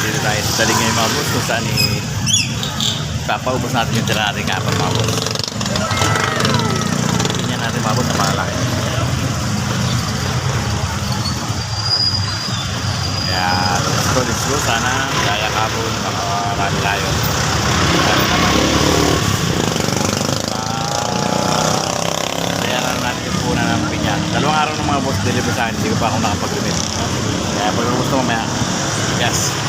Dito tayo sa daling ngayon mga boss kung saan eh, papaubos natin yung tira natin kapag mga boss. Tingnan natin mga boss na malalaki. Kaya let's go, let's go. Sana kaya kapon, makarami tayo. Sana naman. Ah, bayaran natin yung puna ng. Dalawang araw ng mga boss deliver sa akin, hindi ko pa ako nakapag-remit. Kaya pag gusto mamaya, yes.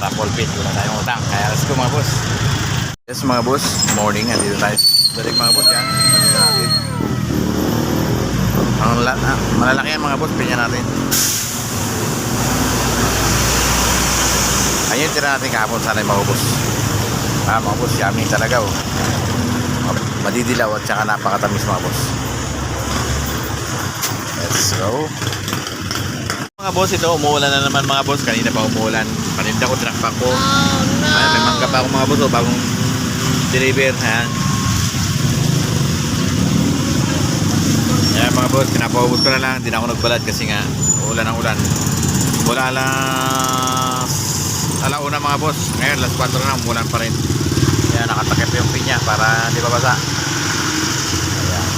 Para pit, wala tayong utang. Kaya let's go mga boss. Yes mga boss, morning. Andito tayo. Dalig mga boss yan. Ang la ah, malalaki yan mga boss, pinya natin. Ayun tira natin kahapon, sana yung maubos. Ah, mga boss, yummy talaga oh. Madidilaw at saka napakatamis mga boss. Let's go. Mga boss, ito umuulan na naman mga boss. Kanina pa umuulan. Paninda ko, truck pa ko. Ay, may mangga pa ako mga boss. Oh, bagong deliver. Ayan. Ayan mga boss, pinapaubos ko na lang. Hindi na ako nagbalad kasi nga ulan ang ulan. Mula alas alauna mga boss. Ngayon, alas 4 na, umulan pa rin. Kaya nakatakip yung pinya para hindi babasa. Ayan.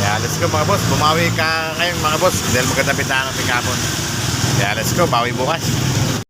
Kaya let's go mga boss. Bumawi ka ngayon mga boss. Dahil magandang pintahan ng pingkapon. Kaya let's go. Bawi bukas.